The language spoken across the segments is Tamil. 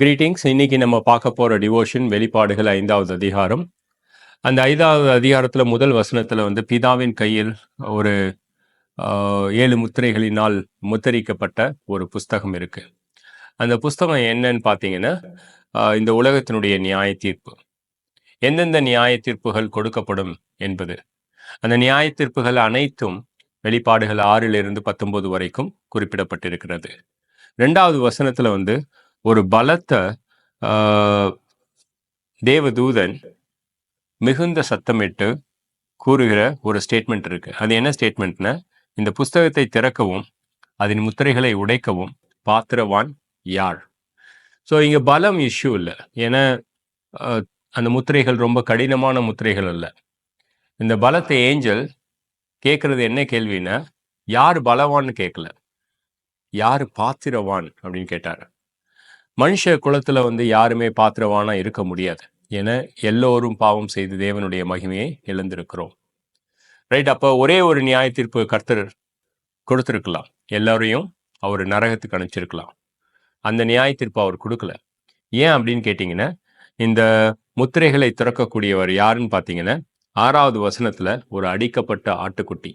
கிரீட்டிங்ஸ் இன்னைக்கு நம்ம பார்க்க போகிற டிவோஷன் வெளிப்பாடுகள் ஐந்தாவது அதிகாரம். அந்த ஐந்தாவது அதிகாரத்தில் முதல் வசனத்தில் வந்து பிதாவின் கையில் ஒரு ஏழு முத்திரைகளினால் முத்தரிக்கப்பட்ட ஒரு புஸ்தகம் இருக்கு. அந்த புஸ்தகம் என்னன்னு பார்த்தீங்கன்னா இந்த உலகத்தினுடைய நியாய தீர்ப்பு. எந்தெந்த நியாய தீர்ப்புகள் கொடுக்கப்படும் என்பது. அந்த நியாய தீர்ப்புகள் அனைத்தும் வெளிப்பாடுகள் ஆறிலிருந்து பத்தொன்பது வரைக்கும் குறிப்பிடப்பட்டிருக்கிறது. ரெண்டாவது வசனத்தில் வந்து ஒரு பலத்த தேவதூதன் மிகுந்த சத்தமிட்டு கூறுகிற ஒரு ஸ்டேட்மெண்ட் இருக்கு. அது என்ன ஸ்டேட்மெண்ட்னா இந்த புஸ்தகத்தை திறக்கவும் அதன் முத்திரைகளை உடைக்கவும் பாத்திரவான் யார்? ஸோ இங்கே பலம் இஷ்யூ இல்லை. ஏன்னா அந்த முத்திரைகள் ரொம்ப கடினமான முத்திரைகள் அல்ல. இந்த பலத்தை ஏஞ்சல் கேட்குறது என்ன கேள்வின்னா யார் பலவான்னு கேட்கல யார் பாத்திரவான் அப்படின்னு கேட்டார். மனுஷ குலத்துல வந்து யாருமே பாத்திரவானா இருக்க முடியாது என எல்லோரும் பாவம் செய்து தேவனுடைய மகிமையை இழந்திருக்கிறோம் ரைட் அப்போ ஒரே ஒரு நியாய தீர்ப்பு கர்த்தர் கொடுத்துருக்கலாம். எல்லாரையும் அவர் நரகத்துக்கு அனுப்பிச்சிருக்கலாம். அந்த நியாய தீர்ப்பு அவர் கொடுக்கல. ஏன் அப்படின்னு கேட்டிங்கன்னா இந்த முத்திரைகளை திறக்கக்கூடியவர் யாருன்னு பார்த்தீங்கன்னா ஆறாவது வசனத்துல ஒரு அடிக்கப்பட்ட ஆட்டுக்குட்டி.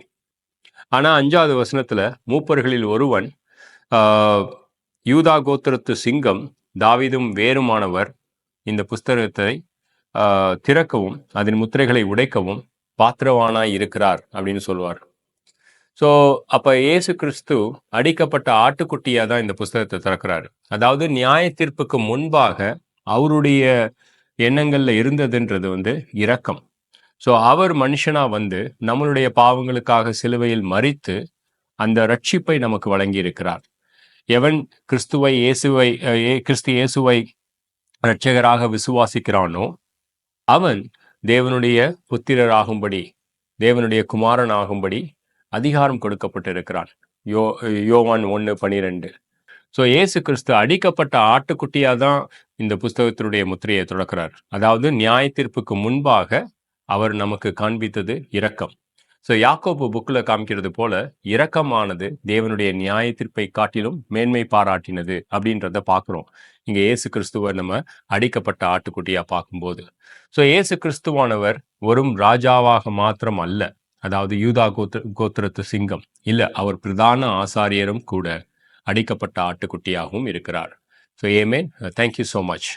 ஆனா அஞ்சாவது வசனத்துல மூப்பர்களில் ஒருவன் யூதா கோத்திரத்து சிங்கம் தாவிதும் வேறுமானவர் இந்த புஸ்தகத்தை ஆஹ், திறக்கவும் அதன் முத்திரைகளை உடைக்கவும் பாத்திரவானாய் இருக்கிறார் அப்படின்னு சொல்லுவார் ஸோ அப்ப இயேசு கிறிஸ்து அடிக்கப்பட்ட ஆட்டுக்குட்டியா தான் இந்த புஸ்தகத்தை திறக்கிறாரு. அதாவது நியாய தீர்ப்புக்கு முன்பாக அவருடைய எண்ணங்கள்ல இருந்ததுன்றது வந்து இரக்கம். ஸோ அவர் மனுஷனா வந்து நம்மளுடைய பாவங்களுக்காக சிலுவையில் மறித்து அந்த ரட்சிப்பை நமக்கு வழங்கி இருக்கிறார் எவன் கிறிஸ்துவை இயேசுவை கிறிஸ்து இயேசுவை இரட்சகராக விசுவாசிக்கிறானோ அவன் தேவனுடைய புத்திரராகும்படி தேவனுடைய குமாரன் ஆகும்படி அதிகாரம் கொடுக்கப்பட்டிருக்கிறான். யோ யோவான் ஒன்று பனிரெண்டு. ஸோ இயேசு கிறிஸ்து அடிக்கப்பட்ட ஆட்டுக்குட்டியாக தான் இந்த புஸ்தகத்தினுடைய முத்திரையை தொடக்கிறார் அதாவது நியாய தீர்ப்புக்கு முன்பாக அவர் நமக்கு காண்பித்தது இரக்கம். ஸோ யாக்கோப்பு புக்கில் காமிக்கிறது போல இரக்கமானது தேவனுடைய நியாய தீர்ப்பை காட்டிலும் மேன்மை பாராட்டினது அப்படின்றத பார்க்குறோம். இங்கே ஏசு கிறிஸ்துவை நம்ம அடிக்கப்பட்ட ஆட்டுக்குட்டியாக பார்க்கும்போது. ஸோ இயேசு கிறிஸ்துவானவர் வெறும் ராஜாவாக மாத்திரம் அல்ல. அதாவது யூதா கோத்திர கோத்திரத்து சிங்கம். இல்லை அவர் பிரதான ஆசாரியரும் கூட அடிக்கப்பட்ட ஆட்டுக்குட்டியாகவும் இருக்கிறார். ஸோ ஏமேன் தேங்க்யூ ஸோ மச்